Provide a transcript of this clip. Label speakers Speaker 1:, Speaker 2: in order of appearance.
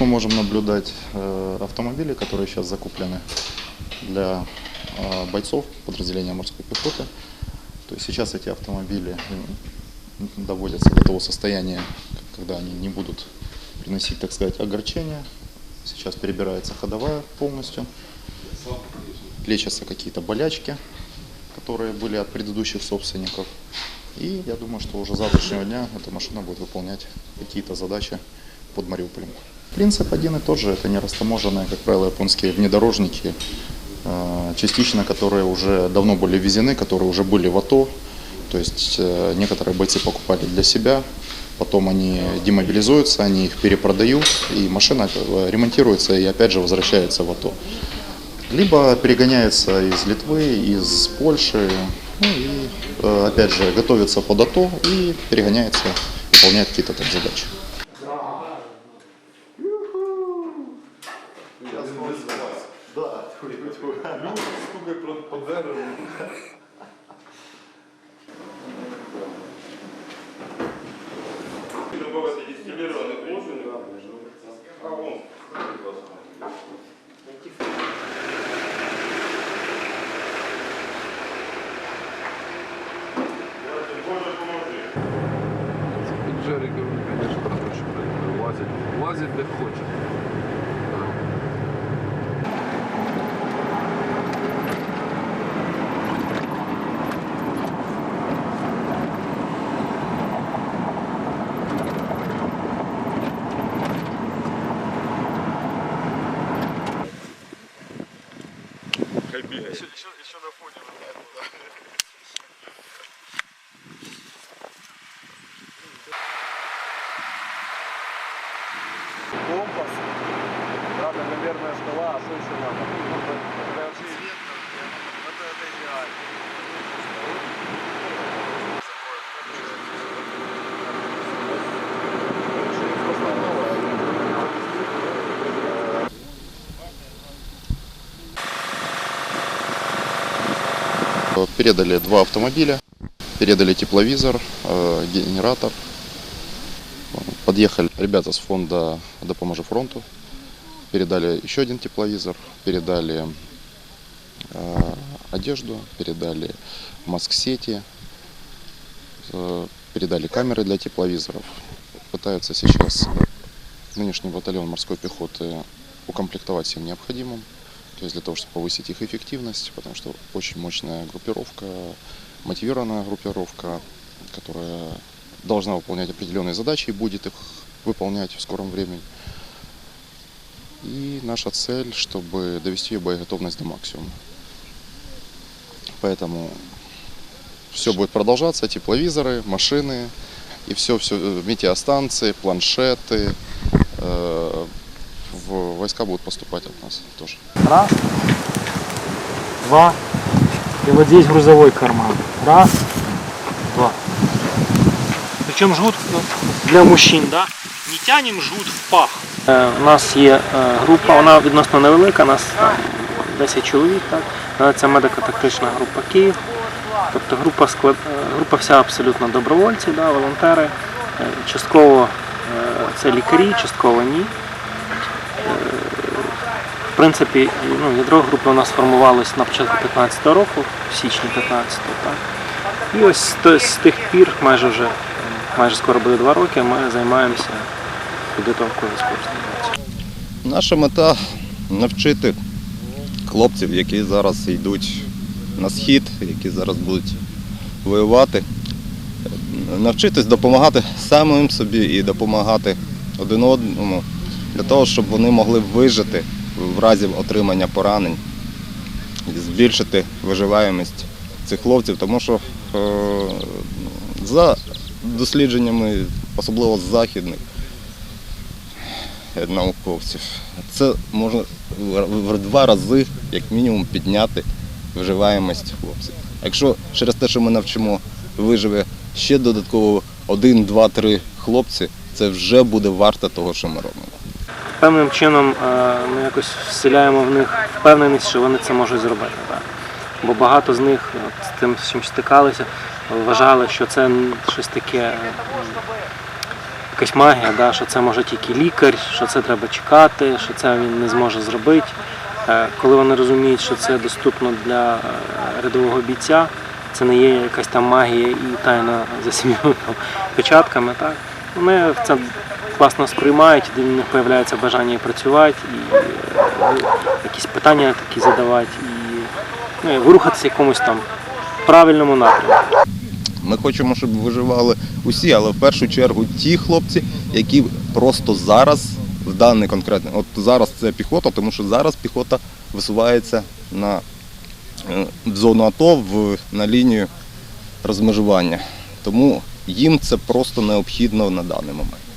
Speaker 1: мы можем наблюдать э, автомобили, которые сейчас закуплены для э, бойцов подразделения морской пехоты. То есть сейчас эти автомобили доводятся до того состояния, когда они не будут приносить, так сказать, огорчения. Сейчас перебирается ходовая полностью. Лечатся какие-то болячки, которые были от предыдущих собственников. И я думаю, что уже с завтрашнего дня эта машина будет выполнять какие-то задачи под Мариуполем. Принцип один и тот же. Это не растаможенные, как правило, японские внедорожники, э, частично которые уже давно были ввезены, которые уже были в АТО. То есть э, некоторые бойцы покупали для себя, потом они демобилизуются, они их перепродают, и машина э, ремонтируется и опять же возвращается в АТО. Либо перегоняется из Литвы, из Польши, ну и опять же готовится под АТО и перегоняется, выполняет какие-то там задачи.
Speaker 2: Добавить дистиллированный кофе. А вон. Боже, поможи.
Speaker 3: Хорошо влазять. Влазять де бегает.
Speaker 2: Еще, еще, еще на фоне.
Speaker 4: Компас. Правда, наверное, шкала, а что еще надо? Это, это, это идеально.
Speaker 1: Передали два автомобиля, передали тепловизор, э, генератор. Подъехали ребята с фонда «Допоможи фронту», передали еще один тепловизор, передали э, одежду, передали маск-сети, э, передали камеры для тепловизоров. Пытаются сейчас нынешний батальон морской пехоты укомплектовать всем необходимым, то есть для того, чтобы повысить их эффективность, потому что очень мощная группировка, мотивированная группировка, которая должна выполнять определенные задачи и будет их выполнять в скором времени. И наша цель, чтобы довести ее боеготовность до максимума. Поэтому все будет продолжаться, тепловизоры, машины и все, все, метеостанции, планшеты, э, в войска будут поступать от нас тоже.
Speaker 5: Раз, два. И вот здесь грузовой карман. Раз, два. Причем жгут для мужчин, да? Не тянем жгут в пах. Е, У нас є е, група, вона відносно невелика, у нас там 10 чоловік, так? Але це медико-тактична група Київ. Тобто група, склад, е, група вся абсолютно добровольці, да, волонтери. Частково е, це лікарі, частково ні. Принципі, ну, ядро групи у нас формувалось на початку 15-го року, в січні 15-го, так. І ось з, тих пір, майже вже, майже скоро буде два роки, ми займаємося підготовкою військовослужбовців.
Speaker 6: Наша мета навчити хлопців, які зараз йдуть на схід, які зараз будуть воювати, навчитись допомагати самим собі і допомагати один одному для того, щоб вони могли вижити в разі отримання поранень збільшити виживаємість цих хлопців, тому що е, за дослідженнями, особливо з західних, науковців. Це може в в два рази, як мінімум, підняти виживаємість хлопців. Якщо через те, що ми навчимо, виживе ще додатково один, два, три хлопці, це вже буде варто того, що ми робимо.
Speaker 5: Певним чином е, ми якось вселяємо в них впевненість, що вони це можуть зробити. Так. Бо багато з них от, з тим, з чим стикалися, вважали, що це щось таке, е, якась магія, да, що це може тільки лікар, що це треба чекати, що це він не зможе зробити. Е, Коли вони розуміють, що це доступно для е, рядового бійця, це не є якась там магія і тайна за сім'ю печатками, так, вони це класно сприймають, і в них з'являється бажання працювати, і е, якісь питання такі задавати, і, ну, в якомусь там правильному напрямку.
Speaker 6: Ми хочемо, щоб виживали усі, але в першу чергу ті хлопці, які просто зараз, в даний конкретний, от зараз це піхота, тому що зараз піхота висувається на е, в зону АТО в, на лінію розмежування. Тому їм це просто необхідно на даний момент.